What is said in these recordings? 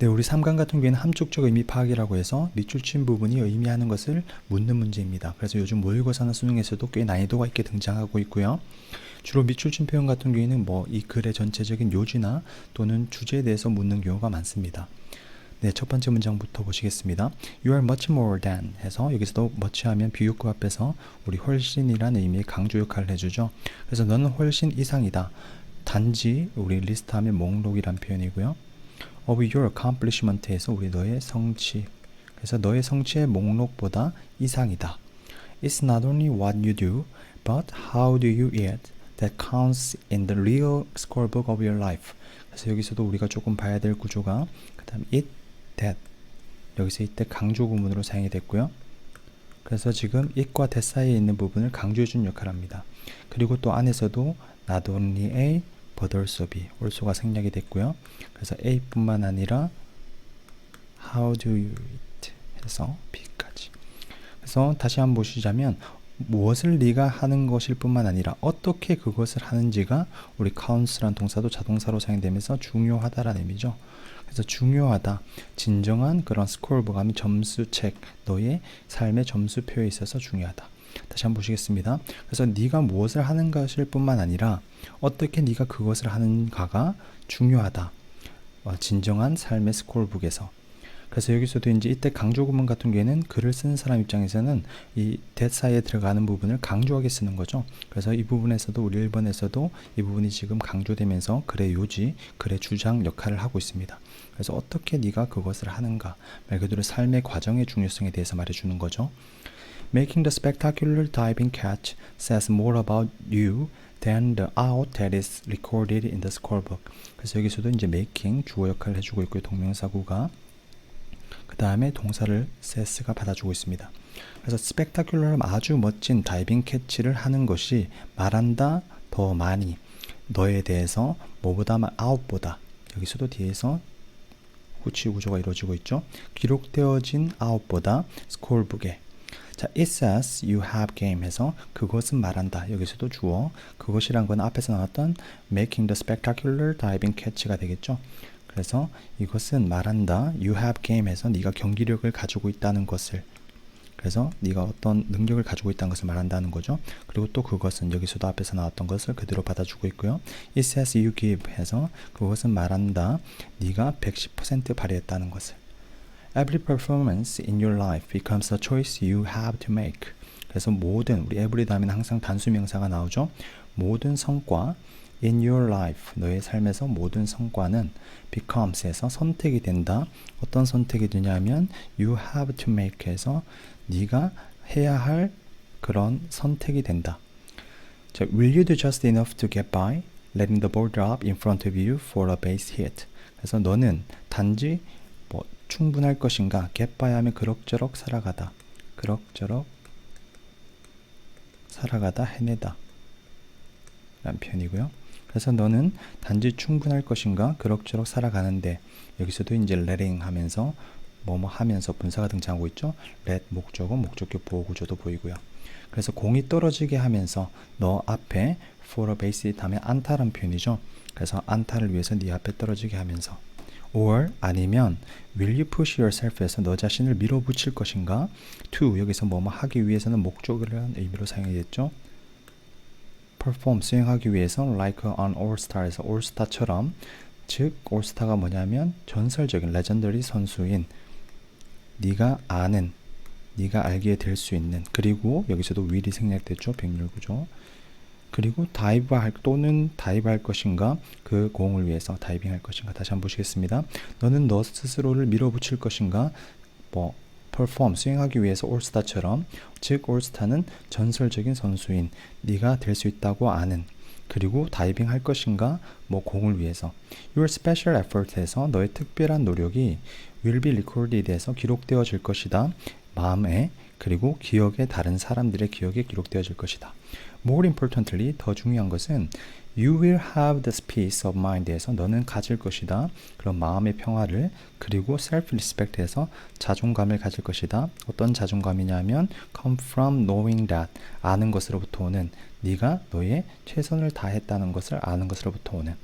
네, 우리 3강 같은 경우에는 함축적 의미 파악이라고 해서 밑줄 친 부분이 의미하는 것을 묻는 문제입니다. 그래서 요즘 모의고사나 수능에서도 꽤 난이도가 있게 등장하고 있고요. 주로 밑줄 친 표현 같은 경우에는 뭐 이 글의 전체적인 요지나 또는 주제에 대해서 묻는 경우가 많습니다. 네, 첫 번째 문장부터 보시겠습니다. You are much more than 해서 여기서도 much 하면 비유구 앞에서 우리 훨씬이라는 의미의 강조 역할을 해주죠. 그래서 너는 훨씬 이상이다. 단지 우리 리스트하면 목록이란 표현이고요. Of your accomplishment에서 우리 너의 성취. 그래서 너의 성취의 목록보다 이상이다. It's not only what you do, but how do you it that counts in the real scorebook of your life. 그래서 여기서도 우리가 조금 봐야 될 구조가 그다음 it, that 여기서 이때 강조 구문으로 사용이 됐고요. 그래서 지금 it과 that 사이에 있는 부분을 강조해 준 역할을 합니다. 그리고 또 안에서도 not only A, B, also가 생략이 됐고요. 그래서 A뿐만 아니라 how do you it 해서 B까지. 그래서 다시 한번 보시자면 무엇을 네가 하는 것일 뿐만 아니라 어떻게 그것을 하는지가 우리 counts란 동사도 자동사로 사용되면서 중요하다라는 의미죠. 그래서 중요하다. 진정한 그런 스코어북 하면 점수책, 너의 삶의 점수표에 있어서 중요하다. 다시 한번 보시겠습니다. 그래서 네가 무엇을 하는 것일 뿐만 아니라 어떻게 네가 그것을 하는가가 중요하다. 어, 진정한 삶의 스코어북에서 그래서 여기서도 이제 이때 강조 구문 같은 경우에는 글을 쓰는 사람 입장에서는 이 사이에 들어가는 부분을 강조하게 쓰는 거죠. 그래서 이 부분에서도 우리 1번에서도 이 부분이 지금 강조되면서 글의 요지, 글의 주장 역할을 하고 있습니다. 그래서 어떻게 네가 그것을 하는가 말 그대로 삶의 과정의 중요성에 대해서 말해주는 거죠. Making the spectacular diving catch says more about you than the out that is recorded in the scorebook. 그래서 여기서도 이제 making 주어 역할을 해주고 있고요. 동명사구가 그 다음에 동사를 says가 받아주고 있습니다. 그래서 spectacular 아주 멋진 다이빙 캐치를 하는 것이 말한다 더 많이 너에 대해서 뭐보다 out보다 여기서도 뒤에서 후치 구조가 이루어지고 있죠. 기록되어진 out보다 스코어북에 자, it says you have game 해서 그것은 말한다. 여기서도 주어. 그것이란 건 앞에서 나왔던 making the spectacular diving catch가 되겠죠. 그래서 이것은 말한다. You have game 해서 네가 경기력을 가지고 있다는 것을 그래서 네가 어떤 능력을 가지고 있다는 것을 말한다는 거죠. 그리고 또 그것은 여기서도 앞에서 나왔던 것을 그대로 받아주고 있고요. It says you give 해서 그것은 말한다. 네가 110% 발휘했다는 것을. Every performance in your life becomes a choice you have to make. 그래서 모든 우리 every 다음에는 항상 단수 명사가 나오죠. 모든 성과 in your life 너의 삶에서 모든 성과는 becomes에서 선택이 된다. 어떤 선택이 되냐면 you have to make에서 네가 해야 할 그런 선택이 된다. 자, will you do just enough to get by? letting the ball drop in front of you for a base hit. 그래서 너는 단지 뭐 충분할 것인가? 하면 그럭저럭 살아가다. 그럭저럭 살아가다 해내다. 라는 표현이고요. 그래서 너는 단지 충분할 것인가? 그럭저럭 살아가는데 여기서도 이제 letting 하면서 뭐뭐 하면서 분사가 등장하고 있죠. let 목적어, 목적격 보호 구조도 보이고요. 그래서 공이 떨어지게 하면서 너 앞에 for a base 하면 안타란 표현이죠. 그래서 안타를 위해서 네 앞에 떨어지게 하면서 or 아니면 will you push yourself에서 너 자신을 밀어붙일 것인가? to 여기서 뭐뭐 하기 위해서는 목적이라는 의미로 사용이 됐죠. perform 수행하기 위해서 like an all star에서 all star처럼 즉 all star가 뭐냐면 전설적인 레전더리 선수인 네가 아는 네가 알게 될수 있는 그리고 여기서도 will이 생략됐죠 백률 구조 그리고 다이브 할 또는 다이브 할 것인가 그 공을 위해서 다이빙 할 것인가 다시 한번 보시겠습니다. 너는 너 스스로를 밀어붙일 것인가? 뭐 perform 수행하기 위해서 올스타처럼. 즉 올스타는 전설적인 선수인 네가 될 수 있다고 아는 그리고 다이빙 할 것인가? 뭐 공을 위해서. your special effort에서 너의 특별한 노력이 will be recorded에서 기록되어질 것이다. 마음에 그리고 기억에 다른 사람들의 기억에 기록되어질 것이다 more importantly 더 중요한 것은 You will have the peace of mind에서 너는 가질 것이다. 그런 마음의 평화를 그리고 self-respect에서 자존감을 가질 것이다. 어떤 자존감이냐면 come from knowing that 아는 것으로부터 오는 네가 너의 최선을 다했다는 것을 아는 것으로부터 오는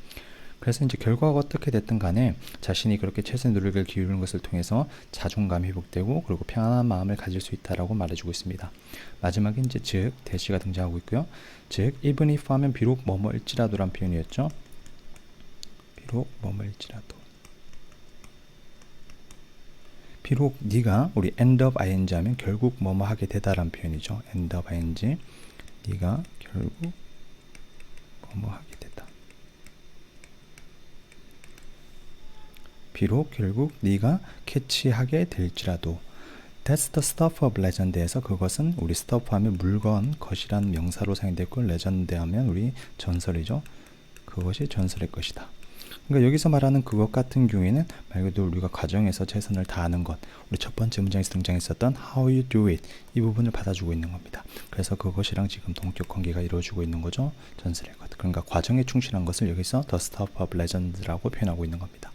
그래서 이제 결과가 어떻게 됐든 간에 자신이 그렇게 최선의 노력을 기울이는 것을 통해서 자존감이 회복되고 그리고 평안한 마음을 가질 수 있다라고 말해주고 있습니다. 마지막에 이제 즉 대시가 등장하고 있고요. 즉 even if 하면 비록 뭐뭐일지라도란 표현이었죠. 비록 뭐뭐일지라도 비록 네가 우리 end of ing 하면 결국 뭐뭐 하게 되다란 표현이죠. end of ing 네가 결국 뭐뭐 하게 되다. 비록 결국 네가 캐치하게 될지라도 That's the stuff of legend에서 그것은 우리 stuff 하면 물건, 것이란 명사로 사용됐고 legend 하면 우리 전설이죠. 그것이 전설의 것이다. 그러니까 여기서 말하는 그것 같은 경우에는 말 그대로 우리가 과정에서 최선을 다하는 것, 우리 첫 번째 문장에서 등장했었던 how you do it 이 부분을 받아주고 있는 겁니다. 그래서 그것이랑 지금 동격 관계가 이루어지고 있는 거죠. 전설의 것. 그러니까 과정에 충실한 것을 여기서 the stuff of legend라고 표현하고 있는 겁니다.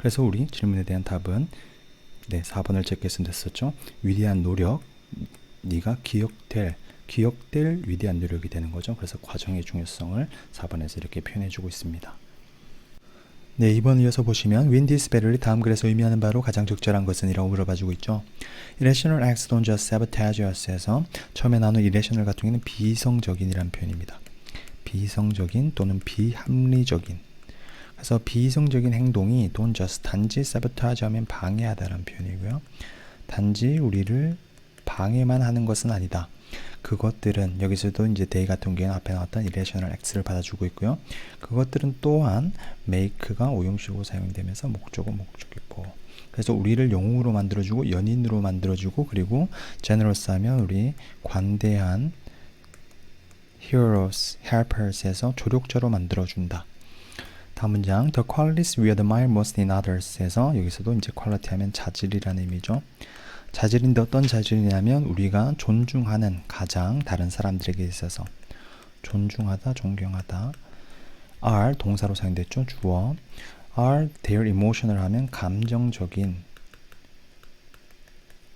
그래서 우리 질문에 대한 답은 네, 4번을 제꼈으면 됐었죠. 위대한 노력, 네가 기억될 기억될 위대한 노력이 되는 거죠. 그래서 과정의 중요성을 4번에서 이렇게 표현해주고 있습니다. 네, 이번 이어서 보시면 this battle이 다음 글에서 의미하는 바로 가장 적절한 것은 이라고 물어봐주고 있죠. Irrational acts don't just sabotage us에서 처음에 나눈 irrational 같은 경우는 비이성적인이란 표현입니다. 비이성적인 또는 비합리적인 그래서 비이성적인 행동이 don't just 단지 sabotage 하면 방해하다라는 표현이고요. 단지 우리를 방해만 하는 것은 아니다. 그것들은 여기서도 이제 they 같은 경우에는 앞에 나왔던 irrational x를 받아주고 있고요. 그것들은 또한 make가 오용식으로 사용되면서 목적어 목적이고 그래서 우리를 영웅으로 만들어주고 연인으로 만들어주고 그리고 generous 하면 우리 관대한 heroes, helpers에서 조력자로 만들어준다. 다음 문장 The qualities we admire most in others에서 여기서도 이제 quality 하면 자질이라는 의미죠. 자질인데 어떤 자질이냐면 우리가 존중하는 가장 다른 사람들에게 있어서 존중하다, 존경하다. are 동사로 사용됐죠. 주어. are their emotional 하면 감정적인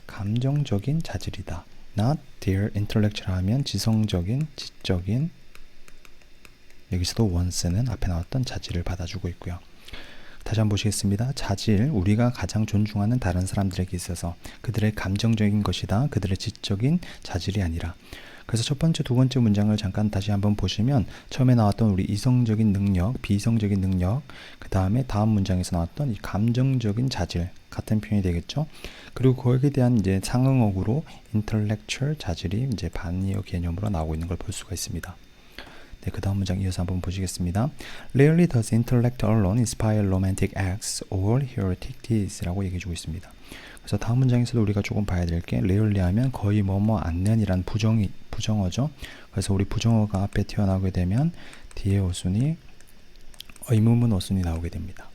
감정적인 자질이다. not their intellectual 하면 지성적인, 지적인 여기서도 once는 앞에 나왔던 자질을 받아주고 있고요. 다시 한번 보시겠습니다. 자질, 우리가 가장 존중하는 다른 사람들에게 있어서 그들의 감정적인 것이다. 그들의 지적인 자질이 아니라. 그래서 첫 번째, 두 번째 문장을 잠깐 다시 한번 보시면 처음에 나왔던 우리 이성적인 능력, 비이성적인 능력, 그 다음에 다음 문장에서 나왔던 이 감정적인 자질 같은 표현이 되겠죠. 그리고 거기에 대한 이제 상응어구로 intellectual 자질이 이제 반이어 개념으로 나오고 있는 걸 볼 수가 있습니다. 네, 그 다음 문장 이어서 한번 보시겠습니다. Rarely does intellect alone inspire romantic acts or heroic deeds라고 얘기해주고 있습니다. 그래서 다음 문장에서도 우리가 조금 봐야 될 게 rarely 하면 거의 뭐뭐 않는이란 부정이 부정어죠. 그래서 우리 부정어가 앞에 튀어나오게 되면 뒤에 어순이 의문문 어순이 나오게 됩니다.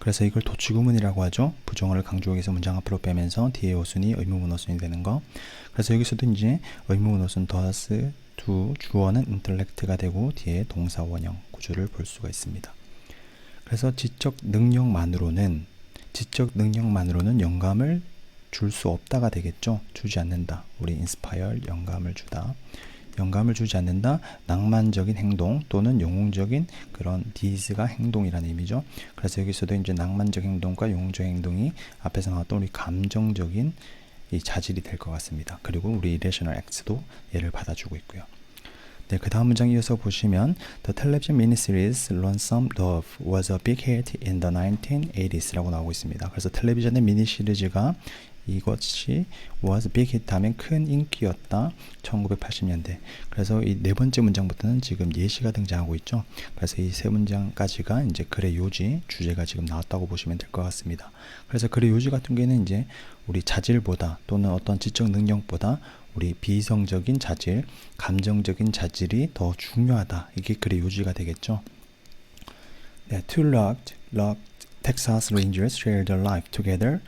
그래서 이걸 도치구문이라고 하죠. 부정어를 강조하기 위해서 문장 앞으로 빼면서 뒤에 어순이 의문문 어순이 되는 거. 그래서 여기서도 이제 의문문 어순 does, do, 주어는 intellect가 되고 뒤에 동사 원형 구조를 볼 수가 있습니다. 그래서 지적 능력만으로는 지적 능력만으로는 영감을 줄 수 없다가 되겠죠. 주지 않는다. 우리 inspire 영감을 주다. 영감을 주지 않는다. 낭만적인 행동 또는 영웅적인 그런 deeds가 행동이라는 의미죠. 그래서 여기서도 이제 낭만적 행동과 영웅적 행동이 앞에서 나왔던 우리 감정적인 이 자질이 될 것 같습니다. 그리고 우리 irrational acts도 얘를 받아주고 있고요. 네, 그 다음 문장 이어서 보시면 The television miniseries Lonesome Dove was a big hit in the 1980s라고 나오고 있습니다. 그래서 텔레비전의 미니 시리즈가 이것이 was big 하면 큰 인기였다. 1980년대. 그래서 이 네 번째 문장부터는 지금 예시가 등장하고 있죠. 그래서 이 세 문장까지가 이제 글의 요지, 주제가 지금 나왔다고 보시면 될 것 같습니다. 그래서 글의 요지 같은 경우에는 이제 우리 자질보다 또는 어떤 지적 능력보다 우리 비성적인 자질, 감정적인 자질이 더 중요하다. 이게 글의 요지가 되겠죠. 네, two locked, locked Texas Rangers shared their life together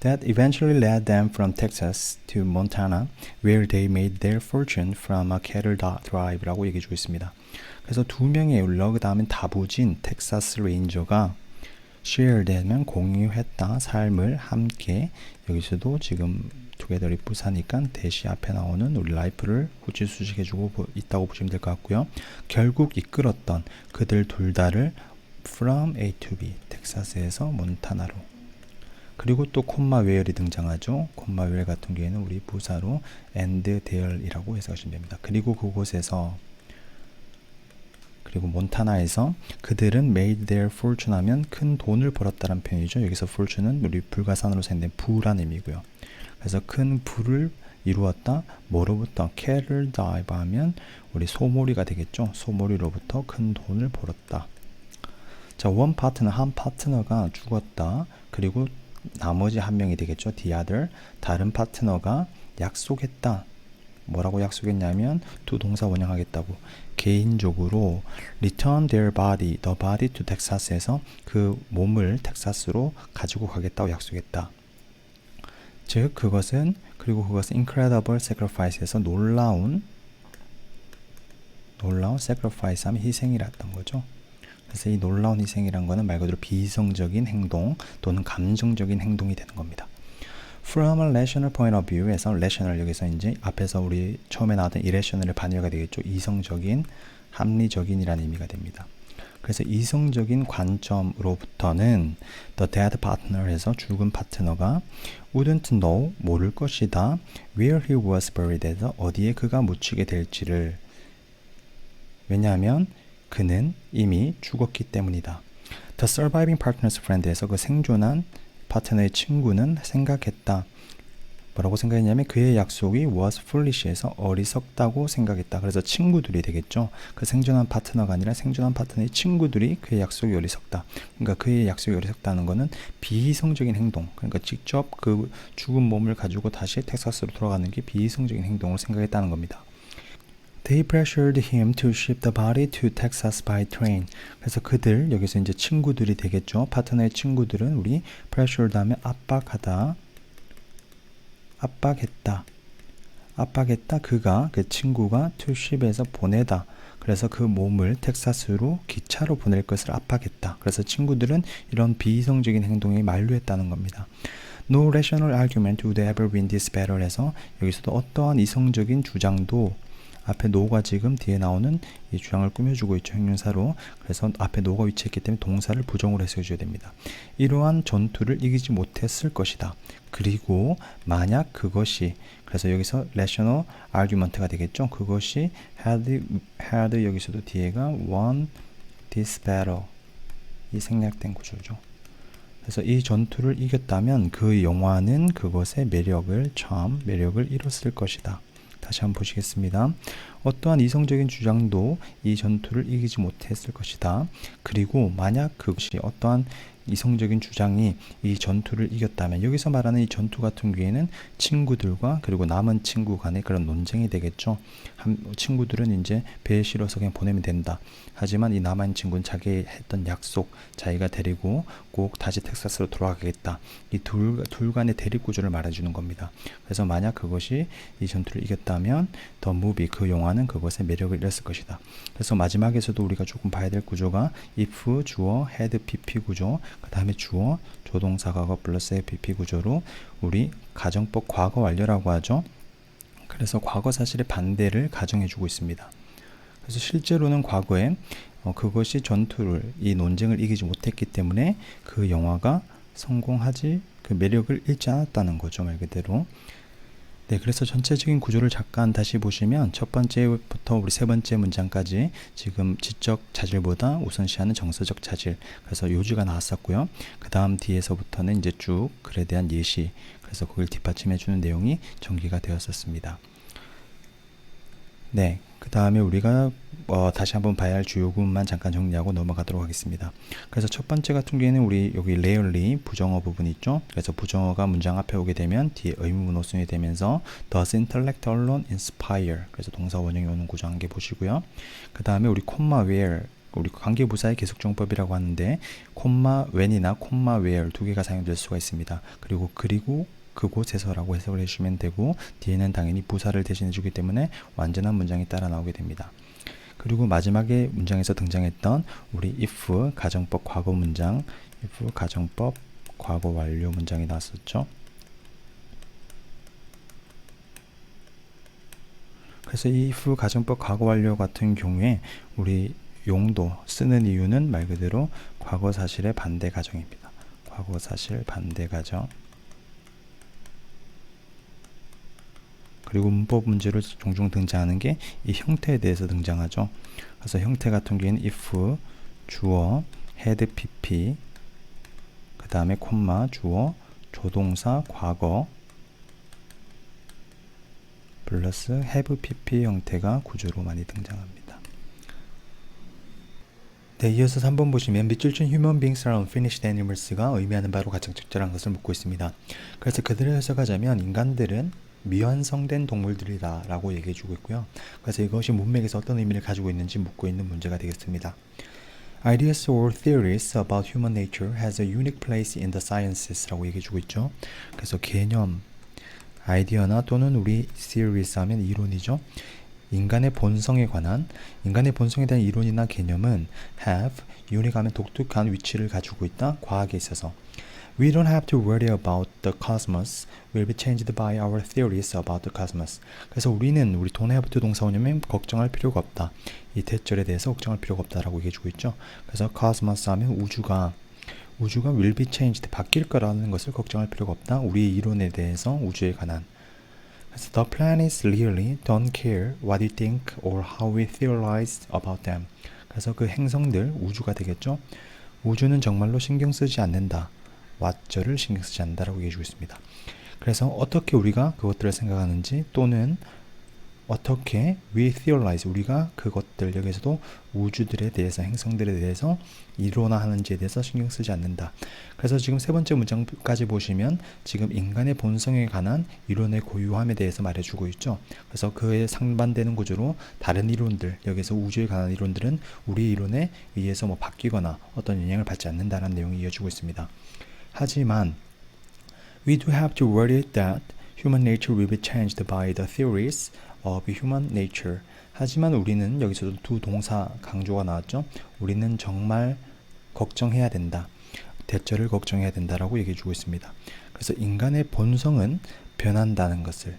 that eventually led them from Texas to Montana, where they made their fortune from a cattle drive라고 얘기해 주고 있습니다. 그래서 두 명의 룰러 그 다음엔 다부진 텍사스 레인저가 share 되면 공유했다 삶을 함께 여기서도 지금 together이 부사니까 대시 앞에 나오는 우리 life를 후치 수식해주고 보- 있다고 보시면 될 것 같고요. 결국 이끌었던 그들 둘 다를 from A to B 텍사스에서 몬타나로 그리고 또 콤마 웨얼이 등장하죠. 콤마 웨얼 같은 경우에는 우리 부사로 and there이라고 해석하시면 됩니다. 그리고 그곳에서 그리고 몬타나에서 그들은 made their fortune 하면 큰 돈을 벌었다는 표현이죠. 여기서 fortune은 우리 불가산으로 생긴 부란 의미고요. 그래서 큰 부를 이루었다. 뭐로부터 cattle dive 하면 우리 소몰이가 되겠죠. 소몰이로부터 큰 돈을 벌었다. 자, 원 파트너 한 파트너가 죽었다. 그리고 나머지 한 명이 되겠죠. the other 다른 파트너가 약속했다. 뭐라고 약속했냐면 두 동사 원형하겠다고 개인적으로 return their body, the body to Texas에서 그 몸을 텍사스로 가지고 가겠다고 약속했다. 즉 그것은 그리고 그것은 incredible sacrifice에서 놀라운 놀라운 sacrifice 하면 희생이랐던 거죠. 그래서 이 놀라운 희생이란 거는 말 그대로 비이성적인 행동 또는 감정적인 행동이 되는 겁니다. From a rational point of view에서 rational 여기서 이제 앞에서 우리 처음에 나왔던 irrational의 반대가 되겠죠. 이성적인, 합리적인이라는 의미가 됩니다. 그래서 이성적인 관점으로부터는 the dead partner에서 죽은 파트너가 wouldn't know 모를 것이다. where he was buried에서 어디에 그가 묻히게 될지를 왜냐하면 그는 이미 죽었기 때문이다. The surviving partner's friend에서 그 생존한 파트너의 친구는 생각했다. 뭐라고 생각했냐면 그의 약속이 was foolish에서 어리석다고 생각했다. 그래서 친구들이 되겠죠. 그 생존한 파트너가 아니라 생존한 파트너의 친구들이 그의 약속이 어리석다. 그러니까 그의 약속이 어리석다는 거는 비이성적인 행동. 그러니까 직접 그 죽은 몸을 가지고 다시 텍사스로 돌아가는 게 비이성적인 행동을 생각했다는 겁니다. They pressured him to ship the body to Texas by train. 그래서 그들 여기서 이제 친구들이 되겠죠. 파트너의 친구들은 우리 pressured 하면 압박하다, 압박했다, 압박했다. 그가 그 친구가 to ship에서 보내다. 그래서 그 몸을 텍사스로 기차로 보낼 것을 압박했다. 그래서 친구들은 이런 비이성적인 행동에 만류했다는 겁니다. No rational argument would ever win this battle에서 여기서도 어떠한 이성적인 주장도 앞에 노가 지금 뒤에 나오는 이 주장을 꾸며주고 있죠 형용사로. 그래서 앞에 노가 위치했기 때문에 동사를 부정으로 해석해줘야 됩니다. 이러한 전투를 이기지 못했을 것이다. 그리고 만약 그것이 그래서 여기서 rational argument가 되겠죠? 그것이 had, had 여기서도 뒤에가 won this battle. 이 생략된 구조죠. 그래서 이 전투를 이겼다면 그 영화는 그것의 매력을 처음 매력을 잃었을 것이다 다시 한번 보시겠습니다. 어떠한 이성적인 주장도 이 전투를 이기지 못했을 것이다. 그리고 만약 그것이 어떠한 이성적인 주장이 이 전투를 이겼다면 여기서 말하는 이 전투 같은 경우에는 친구들과 그리고 남은 친구 간의 그런 논쟁이 되겠죠. 한, 친구들은 이제 배에 실어서 그냥 보내면 된다. 하지만 이 남은 친구는 자기 했던 약속, 자기가 데리고 꼭 다시 텍사스로 돌아가겠다. 이 둘, 둘 간의 대립 구조를 말해주는 겁니다. 그래서 만약 그것이 이 전투를 이겼다면 더 무비 그 영화는 그것의 매력을 잃었을 것이다. 그래서 마지막에서도 우리가 조금 봐야 될 구조가 if 주어 had pp 구조 그 다음에 주어 조동사 과거 플러스 pp 구조로 우리 가정법 과거 완료라고 하죠. 그래서 과거 사실의 반대를 가정해주고 있습니다. 그래서 실제로는 과거에 어, 그것이 전투를 이 논쟁을 이기지 못했기 때문에 그 영화가 성공하지 그 매력을 잃지 않았다는 거죠 말 그대로. 네, 그래서 전체적인 구조를 잠깐 다시 보시면 첫 번째부터 우리 세 번째 문장까지 지금 지적 자질보다 우선시하는 정서적 자질. 그래서 요주가 나왔었고요. 그 다음 뒤에서부터는 이제 쭉 글에 대한 예시. 그래서 그걸 뒷받침해 주는 내용이 전개가 되었었습니다. 네, 그 다음에 우리가 어, 다시 한번 봐야 할 주요 부분만 잠깐 정리하고 넘어가도록 하겠습니다. 그래서 첫 번째 같은 경우에는 우리 여기 rarely 부정어 부분 있죠. 그래서 부정어가 문장 앞에 오게 되면 뒤에 의문문 오순이 되면서 does intellect alone inspire 그래서 동사 원형이 오는 구조 한 개 보시고요. 그 다음에 우리 콤마 where 우리 관계부사의 계속정법이라고 하는데 콤마 when이나 콤마 where 두 개가 사용될 수가 있습니다. 그리고 그리고 그곳에서라고 해석을 해주시면 되고 뒤에는 당연히 부사를 대신해 주기 때문에 완전한 문장이 따라 나오게 됩니다. 그리고 마지막에 문장에서 등장했던 우리 if 가정법 과거 문장 if 가정법 과거 완료 문장이 나왔었죠. 그래서 이 if 가정법 과거 완료 같은 경우에 우리 용도 쓰는 이유는 말 그대로 과거 사실의 반대 가정입니다. 과거 사실 반대 가정. 그리고 문법 문제로 종종 등장하는 게 이 형태에 대해서 등장하죠. 그래서 형태 같은 경우에는 if 주어 had pp 그 다음에 콤마 주어 조동사 과거 플러스 have pp 형태가 구조로 많이 등장합니다. 네, 이어서 3번 보시면 밑줄 친 human beings are unfinished animals가 의미하는 바로 가장 적절한 것을 묻고 있습니다. 그래서 그대로 해석하자면 인간들은 미완성된 동물들이다 라고 얘기해 주고 있고요. 그래서 이것이 문맥에서 어떤 의미를 가지고 있는지 묻고 있는 문제가 되겠습니다. Ideas or theories about human nature has a unique place in the sciences 라고 얘기해 주고 있죠. 그래서 개념, 아이디어나 또는 우리 theories 하면 이론이죠. 인간의 본성에 관한 인간의 본성에 대한 이론이나 개념은 have unique하면 독특한 위치를 가지고 있다 과학에 있어서 We don't have to worry about the cosmos will be changed by our theories about the cosmos. 그래서 우리는 우리 have to 동사원이면 걱정할 필요가 없다. 이 대절에 대해서 걱정할 필요가 없다라고 얘기해 주고 있죠. 그래서 cosmos 하면 우주가 우주가 will be changed 바뀔 거라는 것을 걱정할 필요가 없다. 우리의 이론에 대해서 우주에 관한 그래서 the planets really don't care what you think or how we theorize about them. 그래서 그 행성들 우주가 되겠죠. 우주는 정말로 신경 쓰지 않는다. 왓저를 신경 쓰지 않는다라고 얘기해 주고 있습니다. 그래서 어떻게 우리가 그것들을 생각하는지 또는 어떻게 we theorize 우리가 그것들 여기서도 우주들에 대해서 행성들에 대해서 이론화하는지에 대해서 신경 쓰지 않는다. 그래서 지금 세 번째 문장까지 보시면 지금 인간의 본성에 관한 이론의 고유함에 대해서 말해주고 있죠. 그래서 그에 상반되는 구조로 다른 이론들 여기서 우주에 관한 이론들은 우리 이론에 의해서 뭐 바뀌거나 어떤 영향을 받지 않는다는 내용이 이어지고 있습니다. 하지만 we do have to worry that human nature will be changed by the theories of human nature. 하지만 우리는 여기서도 두 동사 강조가 나왔죠. 우리는 정말 걱정해야 된다. 대처를 걱정해야 된다라고 얘기해 주고 있습니다. 그래서 인간의 본성은 변한다는 것을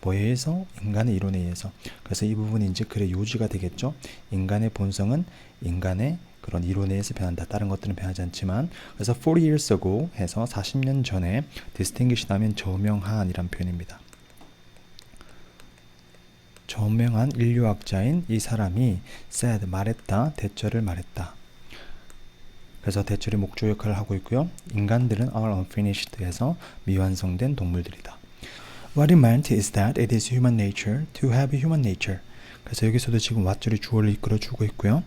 뭐에 의해서? 인간의 이론에 의해서. 그래서 이 부분이 이제 글의 요지가 되겠죠. 인간의 본성은 인간의 그런 이론에 의해서 변한다. 다른 것들은 변하지 않지만 그래서 40 years ago 해서 40년 전에 distinguished 하면 저명한이란 표현입니다. 저명한 인류학자인 이 사람이 said 말했다. 대처를 말했다. 그래서 대처리 목조 역할을 하고 있고요. 인간들은 are unfinished 해서 미완성된 동물들이다. What it meant is that it is human nature to have human nature. 그래서 여기서도 지금 왓절이 주어를 이끌어 주고 있고요.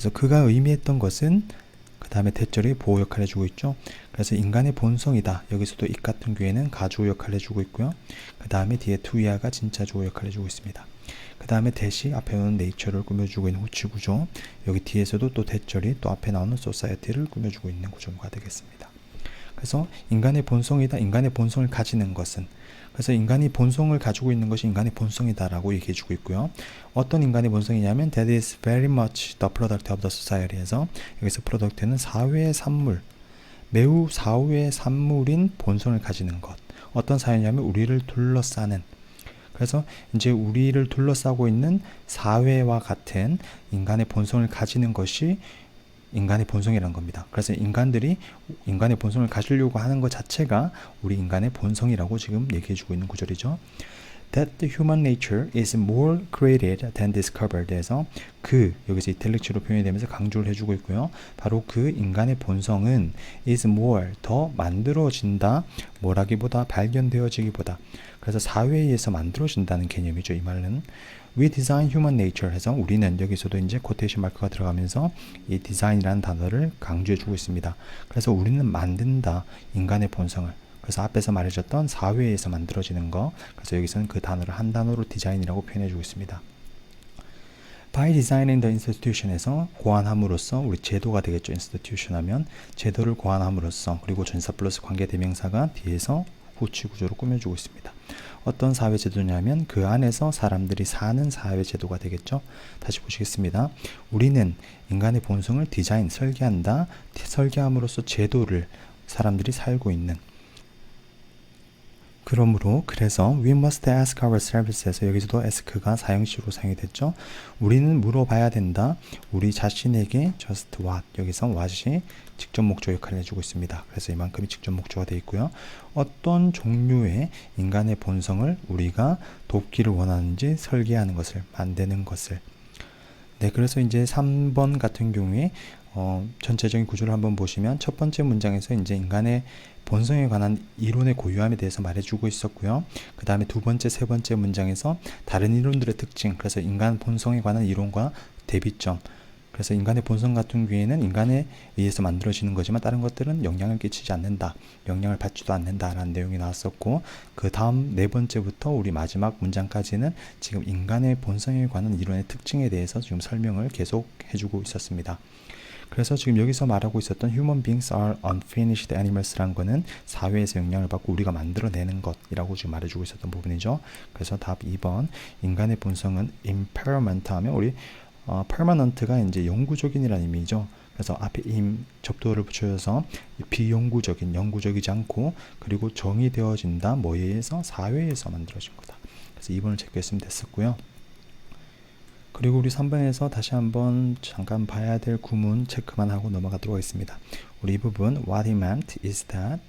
그래서 그가 의미했던 것은 그 다음에 대절이 보호 역할을 해주고 있죠. 그래서 인간의 본성이다. 여기서도 이 같은 경우에는 가주어 역할을 해주고 있고요. 그 다음에 뒤에 투이아가 진짜 주어 역할을 해주고 있습니다. 그 다음에 대시 앞에 오는 네이처를 꾸며주고 있는 호치 구조. 여기 뒤에서도 또 대절이 또 앞에 나오는 소사이어티를 꾸며주고 있는 구조가 되겠습니다. 그래서 인간의 본성이다. 인간의 본성을 가지는 것은 그래서 인간이 본성을 가지고 있는 것이 인간의 본성이다라고 얘기해 주고 있고요. 어떤 인간의 본성이냐면 that is very much the product of the society에서 여기서 프로덕트는 사회의 산물 매우 사회의 산물인 본성을 가지는 것. 어떤 사회냐면 우리를 둘러싸는 그래서 이제 우리를 둘러싸고 있는 사회와 같은 인간의 본성을 가지는 것이 인간의 본성이라는 겁니다. 그래서 인간들이 인간의 본성을 가지려고 하는 것 자체가 우리 인간의 본성이라고 지금 얘기해 주고 있는 구절이죠. That the human nature is more created than discovered 해서 그 여기서 이탈릭치로 표현이 되면서 강조를 해주고 있고요. 바로 그 인간의 본성은 is more 더 만들어진다 뭐라기보다 발견되어지기보다 그래서 사회에 의해서 만들어진다는 개념이죠. 이 말은 We design human nature 해서 우리는 여기서도 이제 코테이션 마크가 들어가면서 이 디자인이라는 단어를 강조해 주고 있습니다. 그래서 우리는 만든다 인간의 본성을 그래서 앞에서 말해줬던 사회에서 만들어지는 거 그래서 여기서는 그 단어를 한 단어로 디자인이라고 표현해 주고 있습니다. By designing the institution에서 고안함으로써 우리 제도가 되겠죠. institution 하면 제도를 고안함으로써 그리고 전사 플러스 관계 대명사가 뒤에서 후치 구조로 꾸며주고 있습니다. 어떤 사회 제도냐면 그 안에서 사람들이 사는 사회 제도가 되겠죠. 다시 보시겠습니다. 우리는 인간의 본성을 디자인, 설계한다. 설계함으로써 제도를 사람들이 살고 있는 그러므로 그래서 we must ask ourselves에서 여기서도 ask가 사형식으로 사용이 됐죠. 우리는 물어봐야 된다. 우리 자신에게 just what 여기서 what이 직접 목적 역할을 해주고 있습니다. 그래서 이만큼이 직접 목적화 되어 있고요. 어떤 종류의 인간의 본성을 우리가 돕기를 원하는지 설계하는 것을 만드는 것을 네, 그래서 이제 3번 같은 경우에 어, 전체적인 구조를 한번 보시면 첫 번째 문장에서 이제 인간의 본성에 관한 이론의 고유함에 대해서 말해주고 있었고요. 그 다음에 두 번째, 세 번째 문장에서 다른 이론들의 특징, 그래서 인간 본성에 관한 이론과 대비점, 그래서 인간의 본성 같은 경우에는 인간에 의해서 만들어지는 거지만 다른 것들은 영향을 끼치지 않는다. 영향을 받지도 않는다라는 내용이 나왔었고 그 다음 네 번째부터 우리 마지막 문장까지는 지금 인간의 본성에 관한 이론의 특징에 대해서 지금 설명을 계속 해주고 있었습니다. 그래서 지금 여기서 말하고 있었던 human beings are unfinished animals라는 거는 사회에서 영향을 받고 우리가 만들어내는 것이라고 지금 말해주고 있었던 부분이죠. 그래서 답 2번 인간의 본성은 impermanent 하면 우리 어, permanent가 이제 영구적인이라는 의미죠. 그래서 앞에 임 접두어를 붙여서 비영구적인, 영구적이지 않고 그리고 정의되어진다. 뭐에 의해서? 사회에서 만들어진 거다. 그래서 2번을 체크했으면 됐었고요. 그리고 우리 3번에서 다시 한번 잠깐 봐야 될 구문 체크만 하고 넘어가도록 하겠습니다. 우리 이 부분 what he meant is that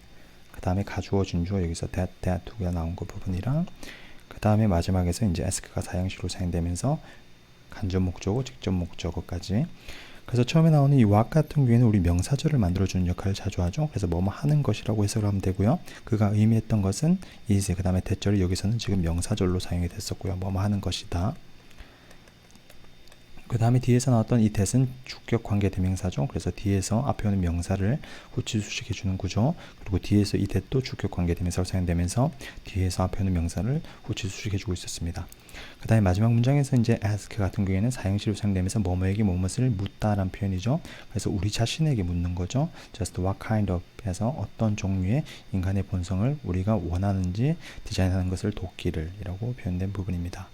그 다음에 가주어 준주어 여기서 that, that 두 개가 나온 그 부분이랑 그 다음에 마지막에서 이제 ask가 사형식으로 사용되면서 간접 목적어, 직접 목적어까지 그래서 처음에 나오는 이 what 같은 경우에는 우리 명사절을 만들어주는 역할을 자주 하죠. 그래서 뭐뭐 하는 것이라고 해석을 하면 되고요. 그가 의미했던 것은 is, 그 다음에 대절이 여기서는 지금 명사절로 사용이 됐었고요. 뭐뭐 하는 것이다. 그 다음에 뒤에서 나왔던 이 that은 주격 관계 대명사죠. 그래서 뒤에서 앞에 오는 명사를 후치 수식해 주는 구조. 그리고 뒤에서 이 that도 주격 관계 대명사로 사용되면서 뒤에서 앞에 오는 명사를 후치 수식해 주고 있었습니다. 그 다음에 마지막 문장에서 이제 ask 같은 경우에는 사형식으로 사용되면서 뭐뭐에게 뭐뭇을 묻다라는 표현이죠. 그래서 우리 자신에게 묻는 거죠. just what kind of 해서 어떤 종류의 인간의 본성을 우리가 원하는지 디자인하는 것을 돕기를 이라고 표현된 부분입니다.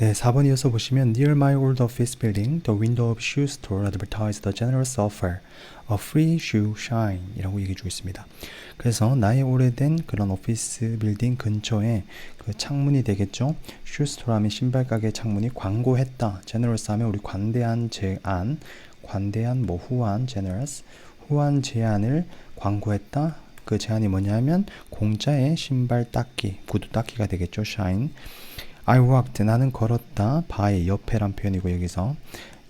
네, 4번 이어서 보시면 Near my old office building, the window of shoe store advertised the generous offer, a free shoe shine 이라고 얘기해 주고 있습니다. 그래서 나의 오래된 그런 오피스 빌딩 근처에 그 창문이 되겠죠. 슈스토어 하면 신발 가게 창문이 광고했다. generous 하면 우리 관대한 제안, 관대한 뭐 후한 generous, 후한 제안을 광고했다. 그 제안이 뭐냐면 공짜의 신발 닦기, 구두 닦기가 되겠죠. shine. I walked 나는 걸었다 by 옆에란 표현이고 여기서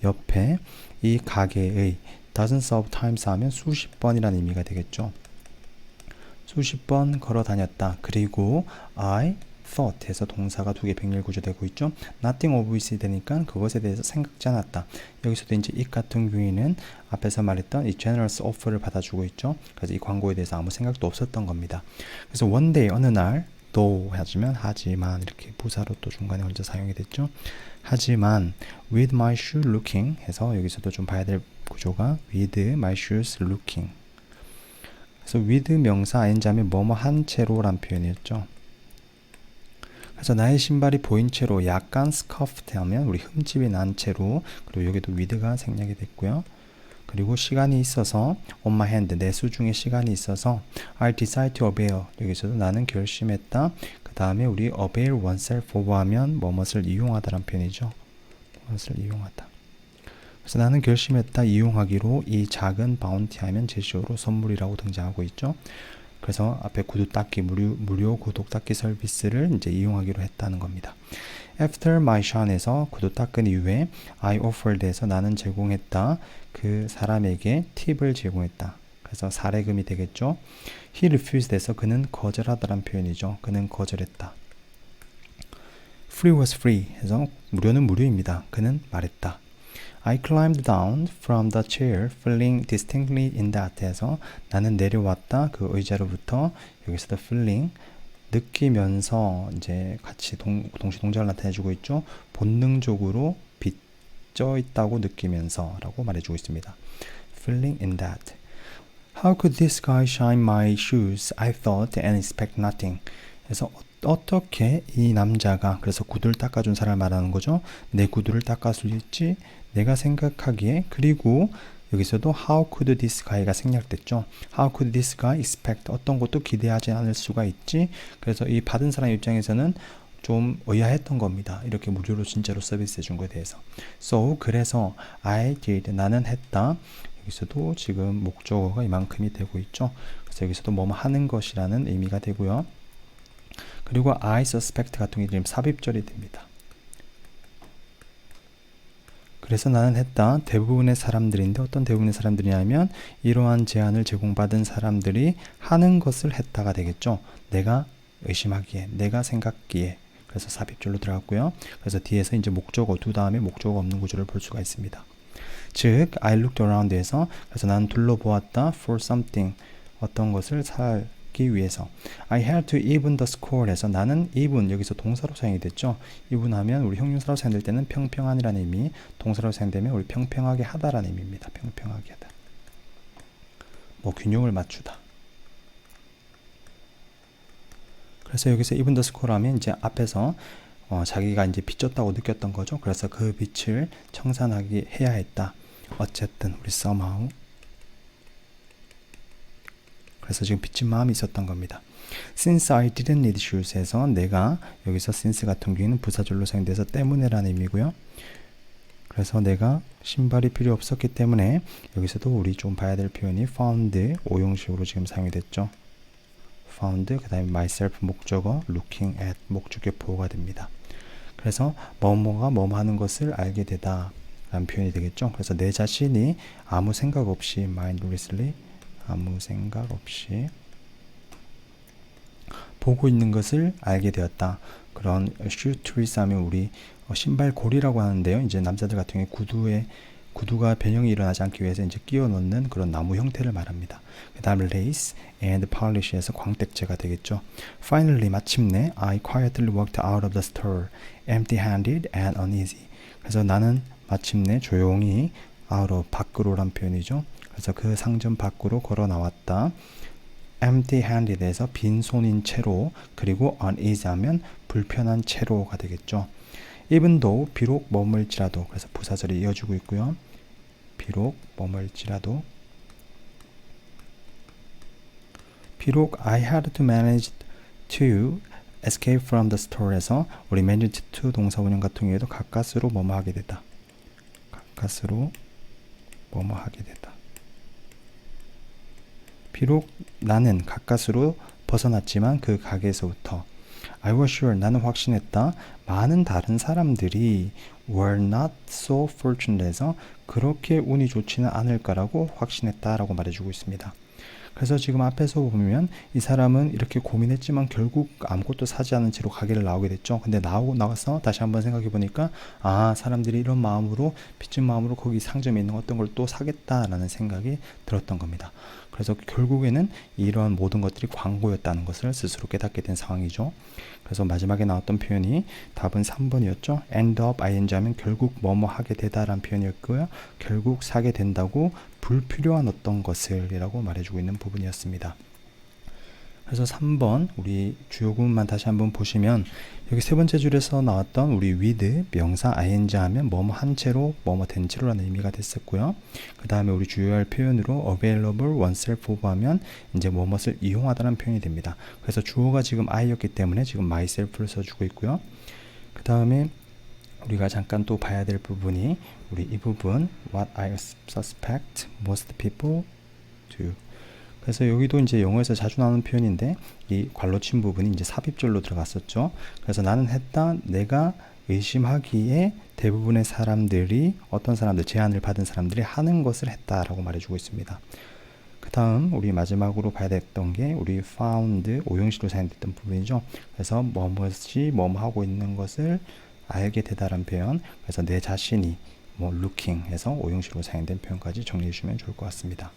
옆에 이 가게의 dozens of times 하면 수십 번이라는 의미가 되겠죠. 수십 번 걸어 다녔다. 그리고 I thought 해서 동사가 두 개 병렬 구조되고 있죠. nothing of it 되니까 그것에 대해서 생각지 않았다. 여기서도 이제 이 같은 경우에는 앞에서 말했던 이 generous offer를 받아주고 있죠. 그래서 이 광고에 대해서 아무 생각도 없었던 겁니다. 그래서 one day 어느 날 또 하지만 하지만 이렇게 부사로 또 중간에 먼저 사용이 됐죠. 하지만 with my shoe looking 해서 여기서도 좀 봐야 될 구조가 with my shoes looking 그래서 with 명사 ing하면 뭐뭐 한 채로란 표현이었죠. 그래서 나의 신발이 보인 채로 약간 scuffed 하면 우리 흠집이 난 채로 그리고 여기도 with가 생략이 됐고요. 그리고 시간이 있어서 on my hand 내 수중에 시간이 있어서 I decide to avail 여기서도 나는 결심했다. 그 다음에 우리 avail oneself of 하면 뭐뭇을 이용하다란 표현이죠. 무엇을 이용하다. 그래서 나는 결심했다 이용하기로 이 작은 바운티 하면 제시어로 선물이라고 등장하고 있죠. 그래서 앞에 구두 닦기 무료, 무료 구독 닦기 서비스를 이제 이용하기로 했다는 겁니다. After my shan에서 구두 닦은 이후에 I offered에서 나는 제공했다. 그 사람에게 팁을 제공했다. 그래서 사례금이 되겠죠. He refused에서 그는 거절하다란 표현이죠. 그는 거절했다. Free was free 해서 무료는 무료입니다. 그는 말했다. I climbed down from the chair feeling distinctly in that 해서 나는 내려왔다 그 의자로부터 여기서도 feeling 느끼면서 이제 같이 동, 동시 동작을 나타내주고 있죠. 본능적으로 빚져 있다고 느끼면서 라고 말해주고 있습니다. feeling in that. How could this guy shine my shoes? I thought and expect nothing. 그래서 어떻게 이 남자가 그래서 구두를 닦아준 사람을 말하는 거죠. 내 구두를 닦아줄지 내가 생각하기에 그리고 여기서도 how could this guy가 생략됐죠. how could this guy expect 어떤 것도 기대하지 않을 수가 있지. 그래서 이 받은 사람 입장에서는 좀 의아했던 겁니다. 이렇게 무료로 진짜로 서비스 해 준 거에 대해서. So 그래서 I did 나는 했다. 여기서도 지금 목적어가 이만큼이 되고 있죠. 그래서 여기서도 뭐뭐 하는 것이라는 의미가 되고요. 그리고 I suspect 같은 게 지금 삽입절이 됩니다. 그래서 나는 했다. 대부분의 사람들인데 어떤 대부분의 사람들이냐면 이러한 제안을 제공받은 사람들이 하는 것을 했다가 되겠죠. 내가 의심하기에, 내가 생각기에. 그래서 삽입절로 들어갔고요. 그래서 뒤에서 이제 목적어 두 다음에 목적어 없는 구조를 볼 수가 있습니다. 즉, I looked around에서 그래서 나는 둘러보았다 for something 어떤 것을 살 기 위해서. I had to even the score에서 나는 even 여기서 동사로 사용이 됐죠. even 하면 우리 형용사로 사용될 때는 평평한이라는 의미, 동사로 사용되면 우리 평평하게 하다라는 의미입니다. 평평하게 하다. 뭐 균형을 맞추다. 그래서 여기서 even the score 하면 이제 앞에서 어, 자기가 이제 빚졌다고 느꼈던 거죠. 그래서 그 빚을 청산하기 해야 했다. 어쨌든 우리 somehow 그래서 지금 빚진 마음이 있었던 겁니다. Since I didn't need shoes에서 내가 여기서 since 같은 경우에는 부사절로 사용돼서 때문에라는 의미고요. 그래서 내가 신발이 필요 없었기 때문에 여기서도 우리 좀 봐야 될 표현이 found 오용식으로 지금 사용이 됐죠. found 그 다음에 myself 목적어 looking at 목적의 보호가 됩니다. 그래서 뭐뭐가 뭐뭐 하는 것을 알게 되다 라는 표현이 되겠죠. 그래서 내 자신이 아무 생각 없이 mindlessly 아무 생각 없이 보고 있는 것을 알게 되었다. 그런 슈트리스 하면 우리 어, 신발 고리라고 하는데요. 이제 남자들 같은 경우에 구두에 구두가 변형이 일어나지 않기 위해서 이제 끼워 넣는 그런 나무 형태를 말합니다. 그 다음에 lace and polish에서 광택제가 되겠죠. Finally 마침내 I quietly walked out of the store empty-handed and uneasy. 그래서 나는 마침내 조용히 out of 밖으로란 표현이죠. 그래서 그 상점 밖으로 걸어 나왔다. empty-handed에서 빈손인 채로 그리고 uneasy 하면 불편한 채로가 되겠죠. even though 비록 머물지라도 그래서 부사절이 이어지고 있고요. 비록 머물지라도 비록 I had to manage to escape from the store에서 우리 manage to 동사 원형 같은 경우에도 가까스로 뭐뭐 하게 되다. 가까스로 뭐뭐 하게 되다. 비록 나는 가까스로 벗어났지만 그 가게에서부터 I was sure 나는 확신했다. 많은 다른 사람들이 were not so fortunate에서 그렇게 운이 좋지는 않을 까라고 확신했다라고 말해주고 있습니다. 그래서 지금 앞에서 보면 이 사람은 이렇게 고민했지만 결국 아무것도 사지 않은 채로 가게를 나오게 됐죠. 근데 나오고 나와서 다시 한번 생각해 보니까 아 사람들이 이런 마음으로 빚진 마음으로 거기 상점에 있는 어떤 걸 또 사겠다라는 생각이 들었던 겁니다. 그래서 결국에는 이런 모든 것들이 광고였다는 것을 스스로 깨닫게 된 상황이죠. 그래서 마지막에 나왔던 표현이 답은 3번이었죠. end up ing 하면 결국 뭐뭐 하게 되다라는 표현이었고요. 결국 사게 된다고 불필요한 어떤 것을이라고 말해주고 있는 부분이었습니다. 그래서 3번 우리 주요 구문만 다시 한번 보시면 여기 세 번째 줄에서 나왔던 우리 with 명사 ing 하면 뭐뭐 한 채로 뭐뭐 된 채로라는 의미가 됐었고요. 그 다음에 우리 주요할 표현으로 available oneself of 하면 이제 뭐뭇을 이용하다는 표현이 됩니다. 그래서 주어가 지금 I였기 때문에 지금 myself를 써주고 있고요. 그 다음에 우리가 잠깐 또 봐야 될 부분이 우리 이 부분 what I suspect most people do 그래서 여기도 이제 영어에서 자주 나오는 표현인데 이 관로 친 부분이 이제 삽입절로 들어갔었죠. 그래서 나는 했다 내가 의심하기에 대부분의 사람들이 어떤 사람들 제안을 받은 사람들이 하는 것을 했다라고 말해주고 있습니다. 그 다음 우리 마지막으로 봐야 됐던 게 우리 found 오형식으로 사용됐던 부분이죠. 그래서 뭐뭇이 뭐뭐 하고 있는 것을 알게 되다라는 표현. 그래서 내 자신이 뭐 looking 해서 오형식으로 사용된 표현까지 정리해 주시면 좋을 것 같습니다.